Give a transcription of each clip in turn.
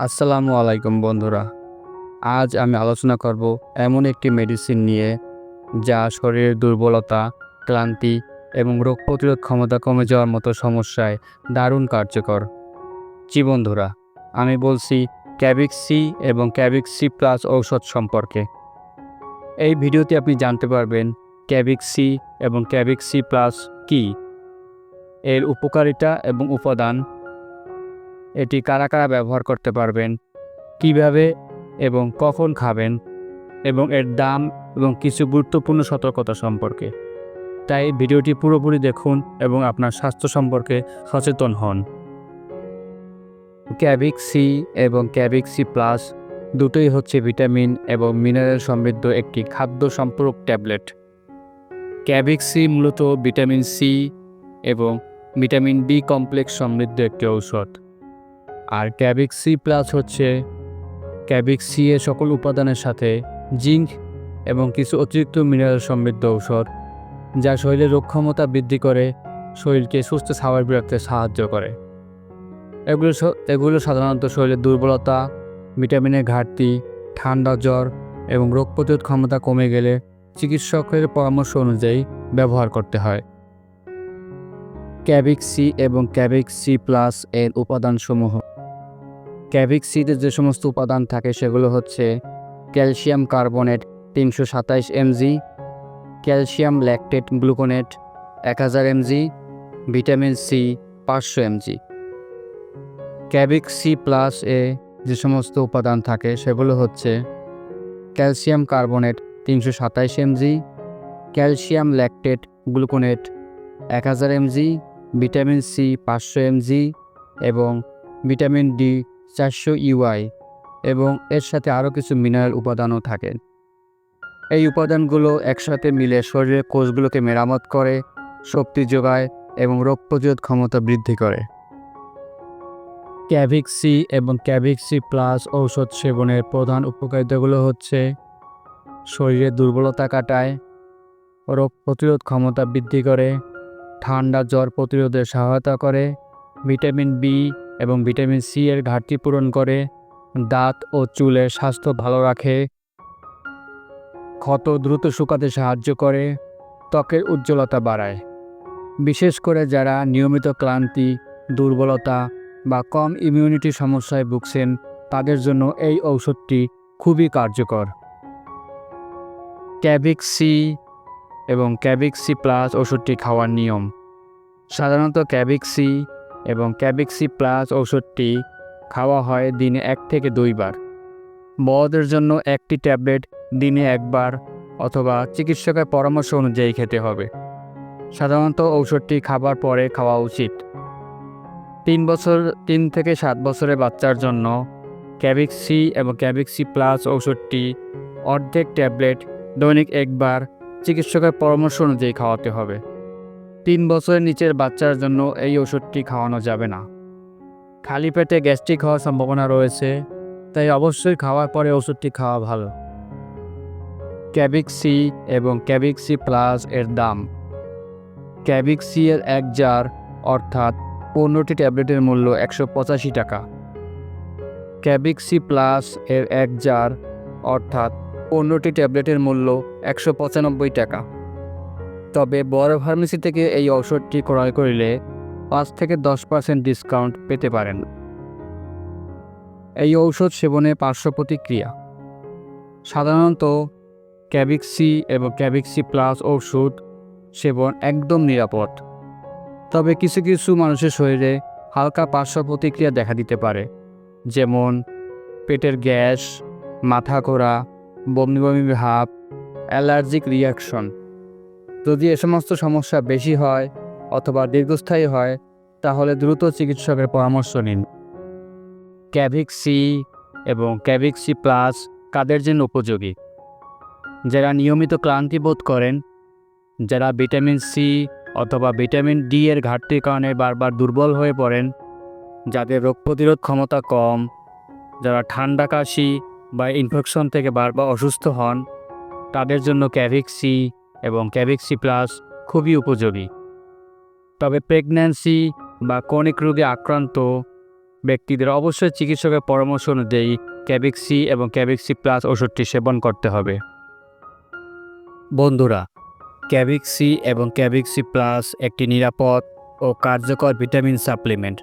আসসালামু আলাইকুম, বন্ধুরা। আজ আমি আলোচনা করব এমন একটি মেডিসিন নিয়ে, যা শরীরের দুর্বলতা, ক্লান্তি এবং রোগ প্রতিরোধ ক্ষমতা কমে যাওয়ার মতো সমস্যায় দারুণ কার্যকর। জি, বন্ধুরা, আমি বলছি ক্যাবিক সি এবং ক্যাবিক সি প্লাস ঔষধ সম্পর্কে। এই ভিডিওতে আপনি জানতে পারবেন ক্যাবিক সি এবং ক্যাবিক সি প্লাস কী। এর উপকারিতা এবং উপাদান এটি কারা কারা ব্যবহার করতে পারবেন, কীভাবে এবং কখন খাবেন, এবং এর দাম এবং কিছু গুরুত্বপূর্ণ সতর্কতা সম্পর্কে। তাই ভিডিওটি পুরোপুরি দেখুন এবং আপনার স্বাস্থ্য সম্পর্কে সচেতন হন। ক্যাবিক সি এবং ক্যাবিক সি প্লাস দুটোই হচ্ছে ভিটামিন এবং মিনারেল সমৃদ্ধ একটি খাদ্য সম্পূরক ট্যাবলেট। ক্যাবিক সি মূলত ভিটামিন সি এবং ভিটামিন বি কমপ্লেক্স সমৃদ্ধ একটি ঔষধ। আর ক্যাবিক সি প্লাস হচ্ছে ক্যাবিক সি এর সকল উপাদানের সাথে জিঙ্ক এবং কিছু অতিরিক্ত মিনারেল সমৃদ্ধ ঔষধ, যা শরীরের রোগ ক্ষমতা বৃদ্ধি করে, শরীরকে সুস্থ স্বাভাবিক রাখতে সাহায্য করে। এগুলো এগুলো সাধারণত শরীরের দুর্বলতা ভিটামিনের ঘাটতি, ঠান্ডা জ্বর এবং রোগ প্রতিরোধ ক্ষমতা কমে গেলে চিকিৎসকের পরামর্শ অনুযায়ী ব্যবহার করতে হয়। ক্যাবিক সি এবং ক্যাবিক সি প্লাস এর উপাদানসমূহ ক্যাবিক সিতে যে সমস্ত উপাদান থাকে সেগুলো হচ্ছে ক্যালসিয়াম কার্বনেট তিনশো সাতাইশ এমজি, ক্যালসিয়াম ল্যাকটেট গ্লুকোনেট এক হাজার এমজি, ভিটামিন সি পাঁচশো এমজি। ক্যাবিক সি প্লাস এ যে সমস্ত উপাদান থাকে সেগুলো হচ্ছে ক্যালসিয়াম কার্বনেট তিনশো সাতাইশ এমজি, ক্যালসিয়াম ল্যাকটেট গ্লুকোনেট এক হাজার এমজি, ভিটামিন সি পাঁচশো এমজি এবং ভিটামিন ডি চারশো ইউআই এবং এর সাথে আরও কিছু মিনারেল উপাদানও থাকে। এই উপাদানগুলো একসাথে মিলে শরীরের কোষগুলোকে মেরামত করে, শক্তি যোগায় এবং রোগ প্রতিরোধ ক্ষমতা বৃদ্ধি করে। ক্যাভিক সি এবং ক্যাভিক সি প্লাস ঔষধ সেবনের প্রধান উপকারিতাগুলো হচ্ছে, শরীরের দুর্বলতা কাটায়, রোগ প্রতিরোধ ক্ষমতা বৃদ্ধি করে, ঠান্ডা জ্বর প্রতিরোধে সহায়তা করে, ভিটামিন বি এবং ভিটামিন সি এর ঘাটতি পূরণ করে, দাঁত ও চুলের স্বাস্থ্য ভালো রাখে। ক্ষত দ্রুত শুকাতে সাহায্য করে, ত্বকের উজ্জ্বলতা বাড়ায়। বিশেষ করে যারা নিয়মিত ক্লান্তি, দুর্বলতা বা কম ইমিউনিটি সমস্যায় ভুগছেন, তাদের জন্য এই ঔষধটি খুবই কার্যকর। ক্যাভিক সি এবং ক্যাবিক সি প্লাস ওষুধটি খাওয়ার নিয়ম। সাধারণত ক্যাবিক সি এবং ক্যাবিক সি প্লাস ঔষধটি খাওয়া হয় দিনে এক থেকে দুইবার। বড়দের জন্য একটি ট্যাবলেট দিনে একবার অথবা চিকিৎসকের পরামর্শ অনুযায়ী খেতে হবে। সাধারণত ঔষধটি খাবার পরে খাওয়া উচিত। তিন বছর, তিন থেকে সাত বছরের বাচ্চার জন্য ক্যাবিক সি এবং ক্যাবিক সি প্লাস ঔষধটি অর্ধেক ট্যাবলেট দৈনিক একবার চিকিৎসকের পরামর্শ অনুযায়ী খাওয়াতে হবে। তিন বছরের নিচের বাচ্চার জন্য এই ওষুধটি খাওয়ানো যাবে না। খালি পেটে গ্যাস্ট্রিক হওয়ার সম্ভাবনা রয়েছে, তাই অবশ্যই খাওয়ার পরে ওষুধটি খাওয়া ভালো। ক্যাবিক সি এবং ক্যাবিক সি প্লাস এর দাম। ক্যাবিক সি এর এক জার অর্থাৎ পনেরোটি ট্যাবলেটের মূল্য একশো পঁচাশি টাকা। ক্যাবিক সি প্লাস এর এক জার অর্থাৎ পনেরোটি ট্যাবলেটের মূল্য একশো পঁচানব্বই টাকা। তবে বড় ফার্মেসি থেকে এই ঔষধটি ক্রয় করলে পাঁচ থেকে দশ পার্সেন্ট ডিসকাউন্ট পেতে পারেন। এই ঔষধ সেবনে পার্শ্ব প্রতিক্রিয়া। সাধারণত ক্যাবিক্সি এবং ক্যাবিক্সি প্লাস ঔষধ সেবন একদম নিরাপদ। তবে কিছু কিছু মানুষের শরীরে হালকা পার্শ্ব প্রতিক্রিয়া দেখা দিতে পারে, যেমন পেটের গ্যাস, মাথা ঘোরা, বমি বমি ভাব, অ্যালার্জিক রিয়াকশন যদি এ সমস্ত সমস্যা বেশি হয় অথবা দীর্ঘস্থায়ী হয়, তাহলে দ্রুত চিকিৎসকের পরামর্শ নিন। ক্যাভিক সি এবং ক্যাভিক সি প্লাস কাদের জন্য উপযোগী? যারা নিয়মিত ক্লান্তি বোধ করেন, যারা ভিটামিন সি অথবা ভিটামিন ডি এর ঘাটতির কারণে বারবার দুর্বল হয়ে পড়েন, যাদের রোগ প্রতিরোধ ক্ষমতা কম, যারা ঠান্ডা কাশি বা ইনফেকশন থেকে বারবার অসুস্থ হন, তাদের জন্য ক্যাভিক সি এবং ক্যাভিক প্লাস খুবই উপযোগী। তবে প্রেগন্যান্সি বা কনিক রোগে আক্রান্ত ব্যক্তিদের অবশ্যই চিকিৎসকের পরামর্শ অনুযায়ী ক্যাবিক্সি এবং ক্যাবিক্সি প্লাস ওষুধটি সেবন করতে হবে। বন্ধুরা ক্যাবিক্সি এবং ক্যাবিক্সি প্লাস একটি নিরাপদ ও কার্যকর ভিটামিন সাপ্লিমেন্ট,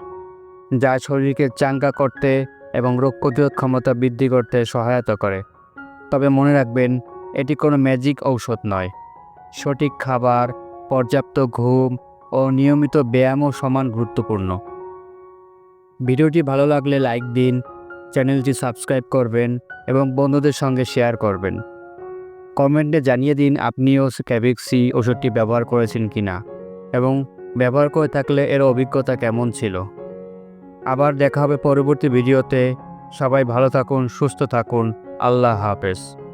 যা শরীরকে চাঙ্গা করতে এবং রোগ প্রতিরোধ ক্ষমতা বৃদ্ধি করতে সহায়তা করে। তবে মনে রাখবেন, এটি কোনো ম্যাজিক ঔষধ নয়। সঠিক খাবার, পর্যাপ্ত ঘুম ও নিয়মিত ব্যায়ামও সমান গুরুত্বপূর্ণ। ভিডিওটি ভালো লাগলে লাইক দিন, চ্যানেলটি সাবস্ক্রাইব করবেন এবং বন্ধুদের সঙ্গে শেয়ার করবেন। কমেন্টে জানিয়ে দিন আপনিও ক্যাবিক্সি ওষুধটি ব্যবহার করেছেন কি না এবং ব্যবহার করে থাকলে এর অভিজ্ঞতা কেমন ছিল। আবার দেখা হবে পরবর্তী ভিডিওতে। সবাই ভালো থাকুন, সুস্থ থাকুন। আল্লাহ হাফেজ।